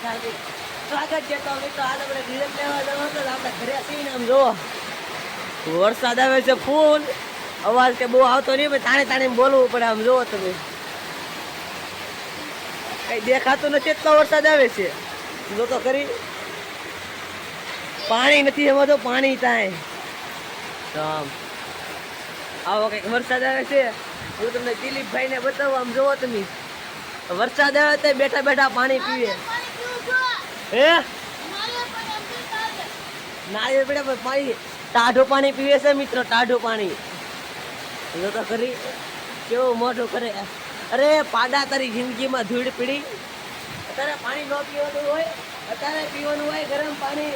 સ્વાગત છે. આપણે આમ જુઓ વરસાદ આવે છે ફૂલ. અવાજ કે બહુ આવતો નહીં, પણ તાણે તાણે બોલવું પડે આમ જુઓ તમે. કઈ દેખાતું નથી, એટલો વરસાદ આવે છે. જો તો ખરી. પાણી નથી એમાં તો પાણી થાય. આમ. આવો કંઈક વરસાદ આવે છે. હું તમને દિલીપભાઈને બતાવું, આમ જોવો તમે. વરસાદ આવે તો બેઠા બેઠા પાણી પીવે હે? નાળિયેર પડે પાણી ટાઢું પાણી પીવે છે મિત્રો, ટાઢું પાણી. જો તો ખરી. કેવું મોઢું કરે. અરે, પાડા તારી જિંદગીમાં ધૂળ પીડી. અત્યારે પાણી ન પીવાનું હોય, અત્યારે પીવાનું હોય ગરમ પાણી.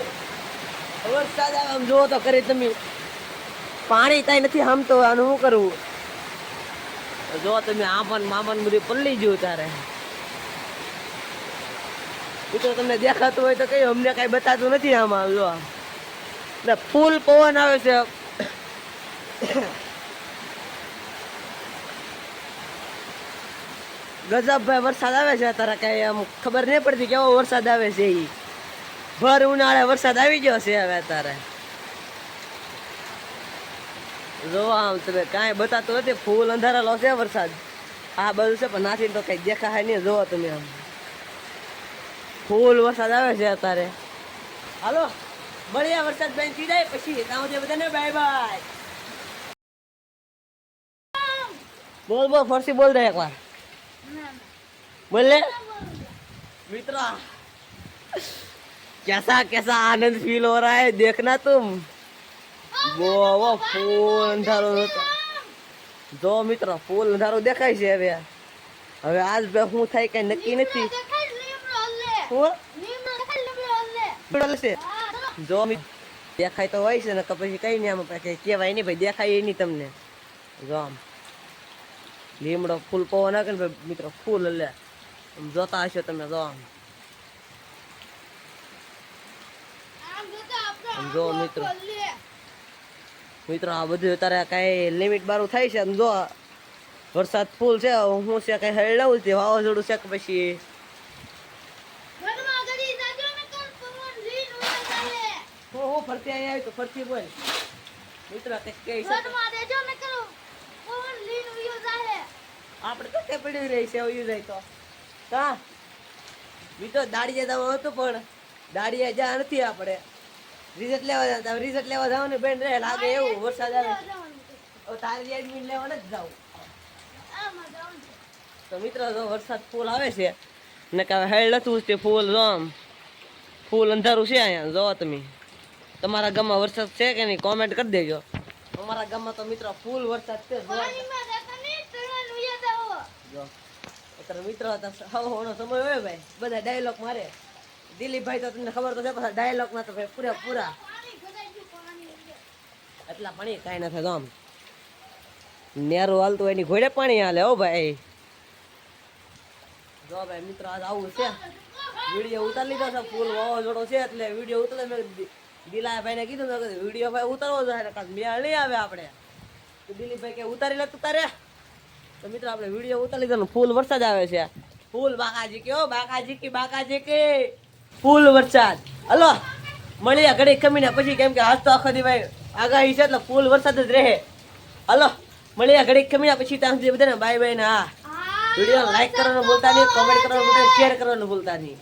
વરસાદ આવે, આમ જુઓ તો ખરી તમે. પાણી તાઈ નથી આમ તો આનું શું કરવું જો તમે આમન મામન બધું પલ્લી જુઓ તારે મિત્રો તમને દેખાતું હોય તો કઈ, અમને કઈ બતાતું નથી આમાં, જો. એટલે ફૂલ પવન આવે છે. ગજબભાઈ, વરસાદ આવે છે તારા કઈ આમ? ખબર નહીં પડતી કેવો વરસાદ આવે છે એ ભર ઉનાળે વરસાદ આવી ગયો છે હવે તારે. જો આમ તમે કાંઈ બતાતું નથી, ફૂલ અંધારેલો છે વરસાદ. આ બધું છે, પણ નાથી તો કઈ દેખાય નહીં, જોવો તમે આમ. ફૂલ વરસાદ આવે છે અત્યારે હાલો મળીએ વરસાદ બેન થઈ જાય પછી ત્યાં સુધી બધાને બાય બાય બોલ બોલ ફરસી બોલ દે એકવાર बोल ले मित्र कैसा कैसा आनंद फील हो रहा है देखना तुम वो वो ફૂલ અંધારો હતો જો મિત્ર ફૂલ અંધારો દેખાય છે હવે હવે આજ બે શું થાય કઈ નક્કી નથી શું બોલે છે જો દેખાય તો હોય છે ને કે પછી કઈ નહીં આમાં કહેવાય નહીં ભાઈ દેખાય નહીં તમને. જો આમ. લીમડો ફૂલ પવો ને ભાઈ મિત્રો ફૂલ એટલે આમ જોતા હશો તમે જો આમ. જો મિત્રો. મિત્રો આ બધું તારે કાંઈ લિમિટ બારું થાય છે આમ જો. વરસાદ ફૂલ છે હું છે કઈ હરડાવું છે વાવાઝોડું છે કે પછી હું હું ફરતી આવી તો ફરતી બોલ. મિત્રો કંઈક કહી આપણે તો તે પડી રહી છે એવું જાય તો. કા બીજો દાડીએ જવાનું હતું પણ દાડીએ જ્યાં નથી આપણે. રિઝલ્ટ લેવા જતા રિઝલ્ટ લેવા જાવ ને બેન રે લાગે એવું વરસાદ આવે. તારી એડમિટ લેવા જ જાવ. તો મિત્રો જો વરસાદ ફૂલ આવે છે ને કે હેડ નથી તે ફૂલ જો ફૂલ અંધારું છે અહીંયા જો તમે. તમારા ગામમાં વરસાદ છે કે નહીં? કોમેન્ટ કરી દેજો. અમારા ગામમાં તો મિત્રો ફૂલ વરસાદ છે. અત્યારે મિત્રો હવનો સમય હોય ભાઈ. બધા ડાયલોગ મારે. દિલીપભાઈ તો તમને ખબર તો છે પાછા ડાયલોગમાં તો ભાઈ પૂરા પૂરા. એટલા પાણી કાંઈ તો આમ. નેરું હાલતું એની ઘોડે પાણી હાલે, હો ભાઈ. જો ભાઈ, મિત્રો આજ આવું છે. વીડિયો ઉતારી લીધો છે ફૂલ વાવાઝોડો છે, એટલે વીડિયો ઉતારે મેં દિલાભાઈ ને કીધું કે વીડિયો ભાઈ ઉતારવો જોઈએ મેળ નહીં આવે આપણે. તો દિલીપભાઈ કે ઉતારી લે તું તારે. તો મિત્રો આપણે વીડિયો ઉતારી લીધો ફૂલ વરસાદ આવે છે. ફૂલ બાકાજી કે બાકાજી કે બાકાજી કે. ફૂલ વરસાદ. હલો મળીએ ઘડી કમીને પછી કેમ કે આજ તો આખો દી ભાઈ આગાહી છે એટલે ફૂલ વરસાદ જ રહે. હલો મળીએ ઘડી કમીને પછી ત્યાં સુધી બધાને બાય બાય ને હા વીડિયો લાઈક કરવાનું ભૂલતા નહીં કોમેન્ટ કરવાનું ભૂલતા શેર કરવાનું ભૂલતા નહીં.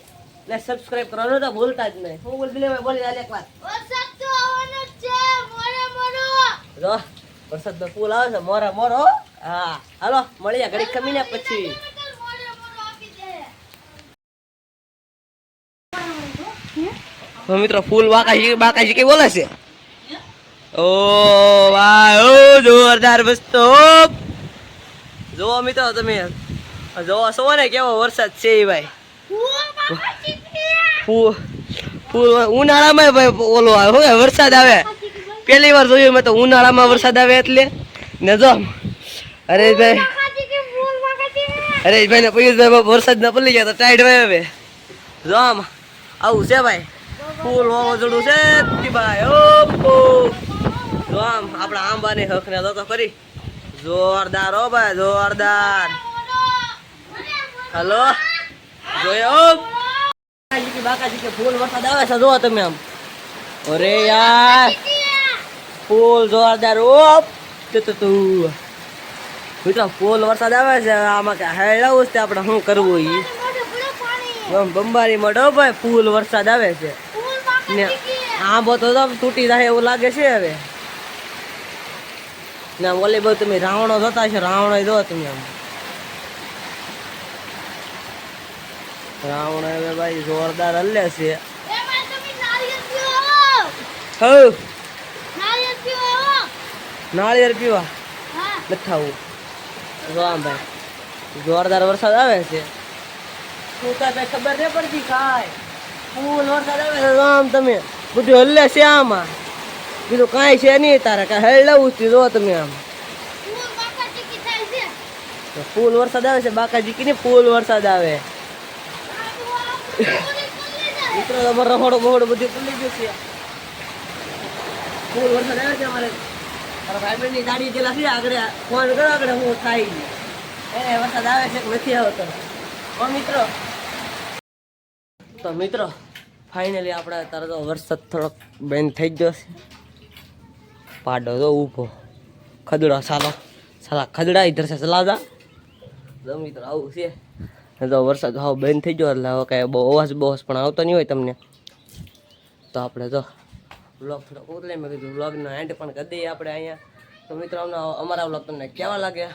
ને સબસ્ક્રાઇબ કરવાનું તો ભૂલતા જ નહીં. હું બોલ દિલીપભાઈ બોલી આલે એકવાર. જો વરસાદ ફૂલ આવે છે મોરા મોરો. હા હાલો મળીએ ઘડી કમીને પછી. મિત્રો ફૂલ બાકાજી બાકાજી કે બોલે છે? ઓ વાહ ઓ જોરદાર વસ્તુ જોવો મિત્રો તમે જોવો છો ને કેવો વરસાદ છે એ ભાઈ. ઉનાળામાં ભાઈ ઓલો આવે. શું વરસાદ આવે. પહેલી વાર જોયું મેં તો ઉનાળામાં વરસાદ આવે એટલે. ને જો. હરેશભાઈ હરેશભાઈ ને પિયુષભાઈ વરસાદ ના પડી ગયા તો ટાઈટ ભાઈ હવે. જો આમ. આવું છે ભાઈ. ફૂલ વાવાઝોડું છે. ભાઈ ઓ ઓ. જો આમ, આપણા આંબાની હક ને તો કરી જોરદાર હો ભાઈ, જોરદાર. હલો? જોયો? બાકાજી બાકાજી કે ફૂલ વરસાદ આવે છે જો તમે આમ. અરે યાર. ફૂલ જોરદાર, ઓપ. તું મિત્રો, ફૂલ વરસાદ આવે છે, આમાં કે હેળાવું છે, આપણે શું કરવું એ બંબારી મળો ભાઈ, ફૂલ વરસાદ આવે છે. ને આંબો તો તૂટી જાય એવું લાગે છે હવે. ને બધું તમે રાવણો જોતા છો રાવણો જો તમે આમ. રાવણ હવે ભાઈ જોરદાર હલ્લે છે. હઉ. નાળિયેર પીવા? જો આમ ભાઈ. જોરદાર વરસાદ આવે છે. શું ભાઈ ખબર નહીં પડતી? કાંઈ. ફૂલ વરસાદ આવે છે. જો આમ તમે બધું હલ્લે છે આમાં. બીજું કાંઈ છે નહીં તારે. કાંઈ હેલાવું છે જો તમે આમ. ફૂલ વરસાદ આવે છે બાકાજી કીને ફૂલ વરસાદ આવે. તો મિત્રો ફાઇનલી આપણે તારો તો વરસાદ થોડોક બેન થઈ ગયો છે. પાડો તો ઊભો. ખદડો, સાલો. સાલા ખદડા ઇધર છે સલાદા મિત્રો, આવું છે. તો વરસાદ હાવ બંધ થઈ ગયો એટલે હવે કાંઈ બહુ અવાજ બહુ પણ આવતો નહીં હોય તમને. તો આપણે તો બ્લોગ થોડો ઉતલે મેં કીધું બ્લોગનો એન્ડ પણ કરી દઈએ આપણે અહીંયા. તો મિત્રો અમને અમારા બ્લોગ તમને કેવા લાગ્યા?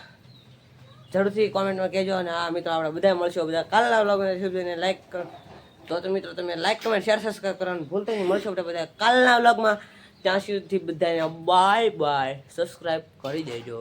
જરૂરથી કોમેન્ટમાં કહેજો અને આ મિત્રો આપણે બધા મળશું. બધા કાલના બ્લોગને લાઈક કરો. તો તો મિત્રો તમે લાઈક કમેન્ટ શેર સબસ્ક્રાઈબ કરવાનું ભૂલતા નહીં. મળશો આપણે બધા કાલના બ્લોગમાં ત્યાં સુધી બધાને બાય બાય સબસ્ક્રાઈબ કરી દેજો.